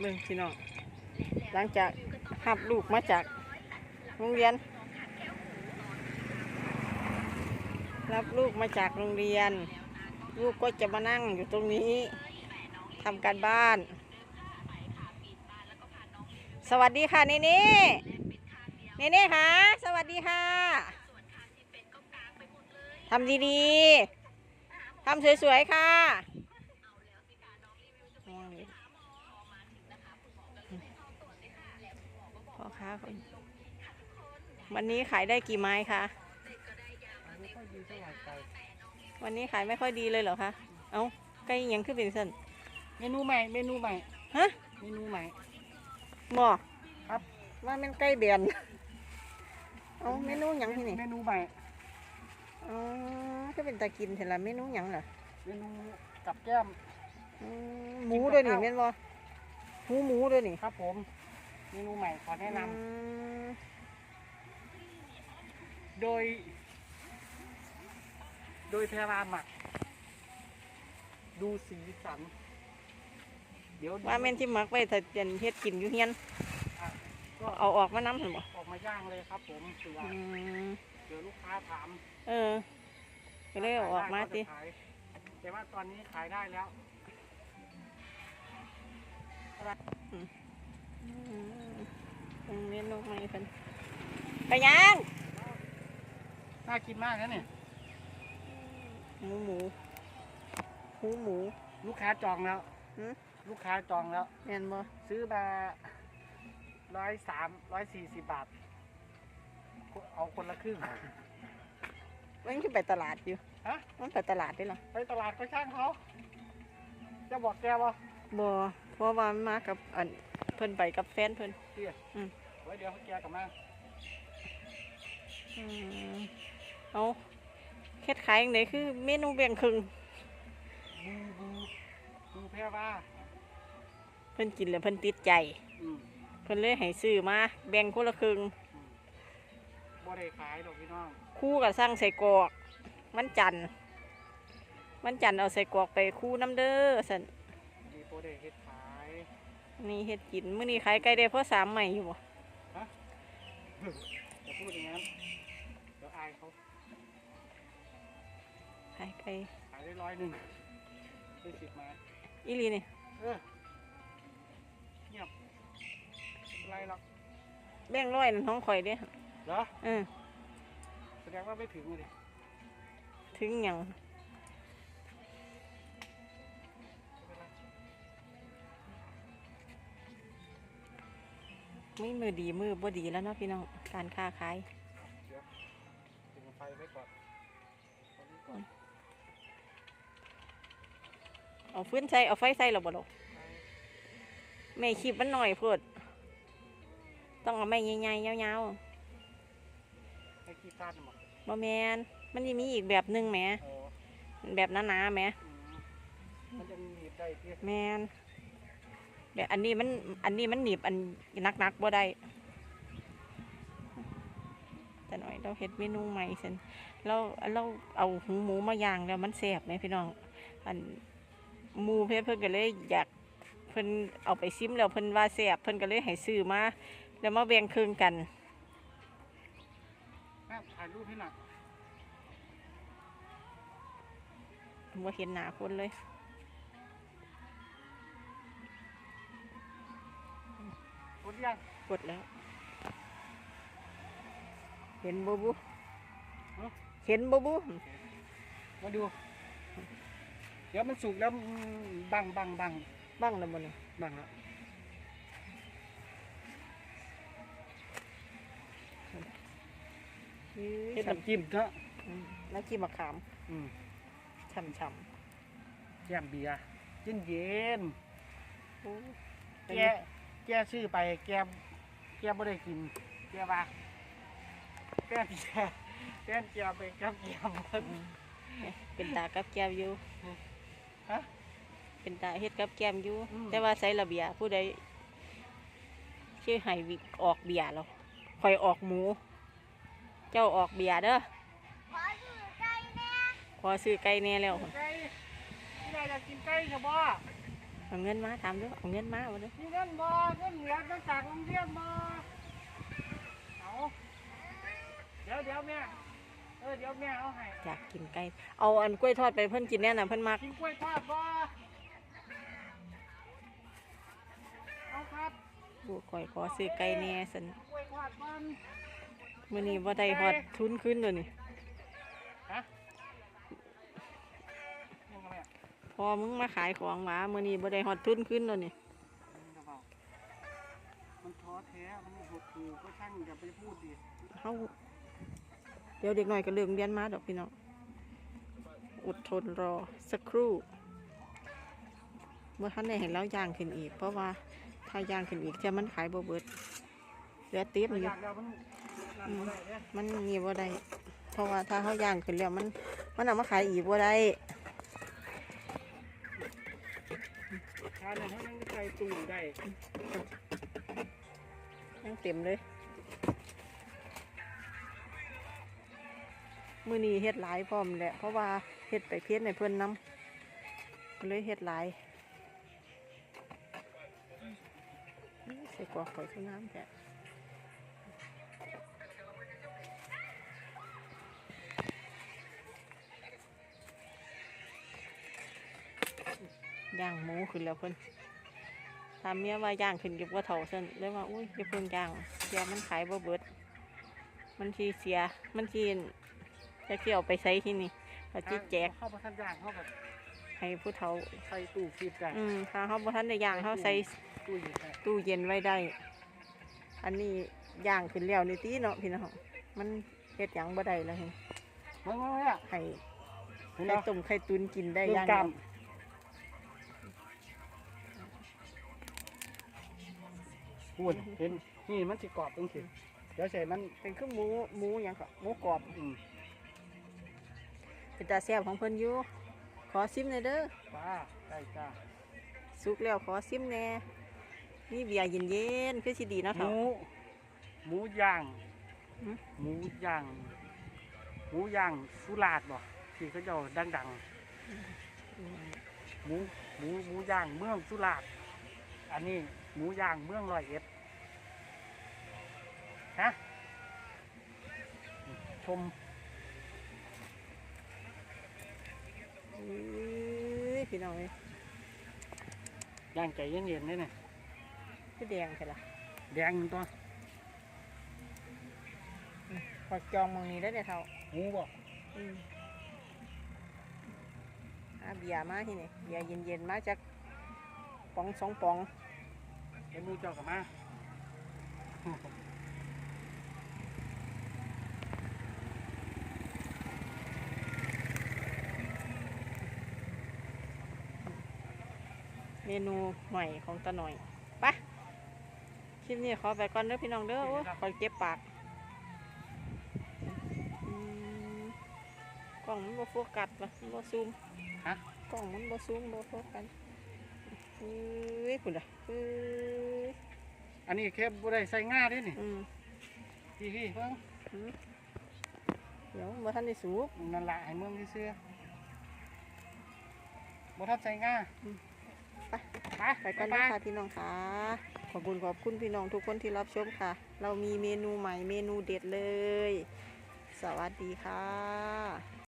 เบิ่งพี่น้องหลังจากหับลูกมาจากโรงเรียน รับลูกมาจากโรงเรียน ลูกก็จะมานั่งอยู่ตรงนี้ทำการบ้าน สวัสดีค่ะเนเน่เนเน่ค่ะ สวัสดีค่ะทำดีๆทำสวยๆค่ะพ่อค้าคน วันนี้ขายได้กี่ไม้คะไม่ค่อยดีเท่าไหร่ไก่วันนี้ขายไม่ค่อยดีเลยเหรอคะ เอ้าไก่อิหยังขึ้นเป็นสันเมนูใหม่ เมนูใหม่ ฮะ เมนูใหม่หมอครับว่ามันไก่เบียนเอาเมนูหยังที่นี่ เมนูใหม่ อ๋อก็เป็นตากินเถอะละเมนูหยังเหรอเมนูกับแก้มอืมหมูด้วยนี่แม่นบ่หมูหมูด้วยนี่ ครับผม เมนูใหม่ขอแนะนำอืมโดย โดยเทราหมัก ดูสีสัน เดี๋ยวว่าแม่นที่หมักไว้ถ้าเป็นเฮ็ดกินอยู่เฮียนอะก็เอาออกมาน้ำเห็นบ่ออกมาย่างเลยครับผมเผื่ออืมเดี๋ยวลูกค้าถามเออก็เลยเอาออกมาติขยได้ก็จะขายแต่ว่าตอนนี้ขายได้แล้ว อืมอืมเมนูใหม่เพิ่นไปยังน่ากินมากนะเนี่ยหมูหมูหมูหมู ลูกค้าจองแล้วหืมลูกค้าจองแล้ว แม่นบ่ซื้อมาร้อยสามร้อยสี่สิบบาท เอาคนละครึ่ง มันคือไปตลาดอยู่ฮะ มันไปตลาดได้หรอไปตลาดก็ช่างเขา จะบอกแกว่าบ่ เพราะว่ามันมากับอันเพิ่นไปกับแฟนเพิ่นเตี้ยอืมไว้เดี๋ยวเขาแกกลับมาอืมเอาเฮ็ดขายจังไดคือเมนูแบ่งครึ่งบูบูบูแพร่ว่าเพิ่นกินแล้วเพิ่นติดใจ อืมเพิ่นเลยให้ซื้อมาแบ่งคนละครึ่งบ่ได้ขายดอกพี่น้องคู่กับสร้างใส่กรอกมันจันทร์มันจันทร์เอาใส่กรอกไปคู่น้ำเด้อสั่น มีโปรเดเฮ็ดขายนี่เฮ็ดกินมื้อนี้ขายไก่ได้เพราะสามใหม่อยู่บ่จะพูดอย่างนั้นเดี๋ยวอายเขาขายไก่ขายได้ร้อยหนึ่งได้สิบไม้อีหลีนี่เออเงียบไม่เป็นไรหรอกแบ่งร้อยนั่นของข่อยเด้เหรอเออแสดงว่าไม่ถึงเลยถึงหยัง ไม่มือดีมือบ่ดีแล้วเนาะพี่น้องการค้าขายถึงไฟไว้ก่อนตอนนี้ก่อนเอาฟื้นใส่เอาไฟใส่หรอบ่ลกไม่คลิปมันหน่อยเพิดต้องเอาไม้ใหญ่ๆยาวให้ขี้คร้านหมดๆบ่แมนมันจะมีอีกแบบหนึงแหมโอ้แบบหนาๆแหมอืมมันจะมีหนีบได้ที่แมน แบบอันนี้มันอันนี้มันหนีบอันนักๆบ่ได้ แต่หน่อยเราเฮ็ดเมนูใหม่เสร็จเราเราเอาหูหมูมาย่างแล้วมันแซ่บไหมพี่น้อง อันหมูเพื่อนเพิ่นก็เลยอยากเพิ่นเอาไปซิมแล้วเพิ่นว่าแซ่บเพิ่นก็เลยให้ซื้อมาแล้วมาแบ่งครึ่งกันแม่ถ่ายรูปให้หน่อยบ่เห็นหน้าคนเลย ยังกดแล้ว เห็นบ่บุฮะเห็นบ่บุมาดู เดี๋ยวมันสุกแล้วอืมบังบังบังบ้างแล้วบ่เนี่ยบังแล้วเฮ็เฮ็ดดน้ำจิ้มเนาะน้ำจิ้มมะขามอืมช่ำแก้มเบียร์เย็นเย็นๆโอ้ๆแก แกซื้อไปแกแกไม่ได้กิน แกว่าแป้นแกแป้นแกไปกับแกมเป็นตากับแก้มอยู่ ฮะ เป็นตาเฮ็ดกับแก้มอยู่ อืม แต่ว่าใส่ระเบียผู้ใดชื่อให้วิกออกเบียร์แล้วคอยออกหมู เจ้าออกเบียร์เด้อขอซื้อไก่แน่ขอซื้อไก่แน่แล้ว ไก่ที่ไหนอยากกินไก่ใช่ปะ เอาเงินมาถามดูเอาเงินมาวันนี้มีเงินบ่เงินเหลือตั้งจากโรงเรียนบ่เอาเดี๋ยวเดี๋ยวแม่เออเดี๋ยวแม่เอาให้อยากกินไก่เอาอันกล้วยทอดไปเพิ่นกินแน่น่ะเพิ่นมักกินกล้วยทอดบ่เอาครับบัวก่อยขอซื้อไก่แหน่สันกล้วยทอดมันมื้อนี้บ่ได้ฮอดทุนขึ้นตัวนี่ อมึงมาขายของหมามื้อนี้บ่ได้ฮอดทุนขึ้นตัวนี่มันจะเบามันท้อแท้ มันหดหู่ก็ช่างอย่าไปพูดดิเฮาเดี๋ยวเด็กน้อยก็เลิกเรียนมาดอกพี่น้องอดทนรอสักครู่บ่ทันได้เห็นแล้วย่างขึ้นอีก เพราะว่าถ้าย่างขึ้นอีกจะมันขายบ่เบิดเหลือเต็มออยู่ยากแล้วมันนั่นบ่ได้เด้อมันมีบ่ได้ เพราะว่าถ้าเขาย่างขึ้นแล้วมัน มันเอามาขายอีกบ่ได้านเนี่ยให้มันใส่ตู้ได้ยังเต็มเลย มือนี้เฮ็ดหลายพร้อมแหละ เพราะว่าเฮ็ดไปเพี้ยนในเพื่อนน้ำก็เลยเฮ็ดหลายใส่กวอกข่อยขึ้นน้ำแท้ ย่างหมูขึ้นแล้วเพิ่นถามเมียว่าย่างขึ้นเก็บว่าเท่าซั่นเลยว่าอุ้ยอย่าเพิ่งย่างเดี๋ยวมันขายบ่เบิด มันทีเสีย มันทีจะเที่ยวไปใช้ที่นี่เขาจีแจกเข้ามาทันย่างเข้ากับให้ผู้เฒ่าใส่ตู้ฟีดได้อืมถ้าเขาบ่ทันได้ย่างเขาใส่ตู้อยู่ได้ตู้เย็นไว้ได้ อันนี้ย่างขึ้นแล้วนี่ตีเนาะพี่น้องมันเฮ็ดหยังบ่ได้แล้วเห็นมามาเนี่ยให้เห็นไข่แล้วต้มไข่ตุนกินได้เรื่ย่างกล้ พูดเห็นนี่มันสิกรอบตรงสิเดี๋ยวใส่มันเป็นคือหมูหมูหยังก็หมูกรอบอืมเป็นตาแซ่บของเพิ่นอยู่ขอซิมหน่อยเด้อป้าได้จ้าสุกแล้วขอซิมแหน่นี่เบียร์เย็นๆคือสิดีเนาะหเฒ่ามูหมูย่างหืม หมูย่างหมูย่างสุราษฎร์บ่ที่เขาเจ้าดังๆหมูหมูหมูย่างเมืองสุราษฎร์ อันนี้หมูย่างเมืองร้อยเอ็ดฮะชมเอ้ยพี่น้องเอ้ยย่างใจเย็นๆเนี่ยนะคือแดงใช่ล่ะแดงตัวขอจองหมองนี้ได้เนี่ยเฒ่าหมูบ่อืมอาเบียร์มาที่นี่เบียร์เย็นๆมาจาก ปองสองปองเห็นหมูเจ้ากับมาเมนูใหม่ของตาหน่อยไปะคลิปนี้ขอไปก่อนเด้อพี่น้องเด้อโอ้ยขอเก็บปากอืมกล่องมันบ่โฟกัสปะมันบ่ซูมฮะกล่องมันบ่ซูมบ่โฟกัส เอ้ยพุ่นอะเอ้ยอันนี้แค่บ่ได้ใส่ง่าเด้วยนี่อืมพี่พี่เพิ่งอืมเดี๋ยวบ่ทันได้สูบ นั่นละให้เมืองซื่อๆบ่ทับใส่ง่าไปไปไปกันนะค่ะพี่น้องค่ะขอบคุณขอบคุณพี่น้องทุกคนที่รับชมค่ะ เรามีเมนูใหม่เมนูเด็ดเลย สวัสดีค่ะ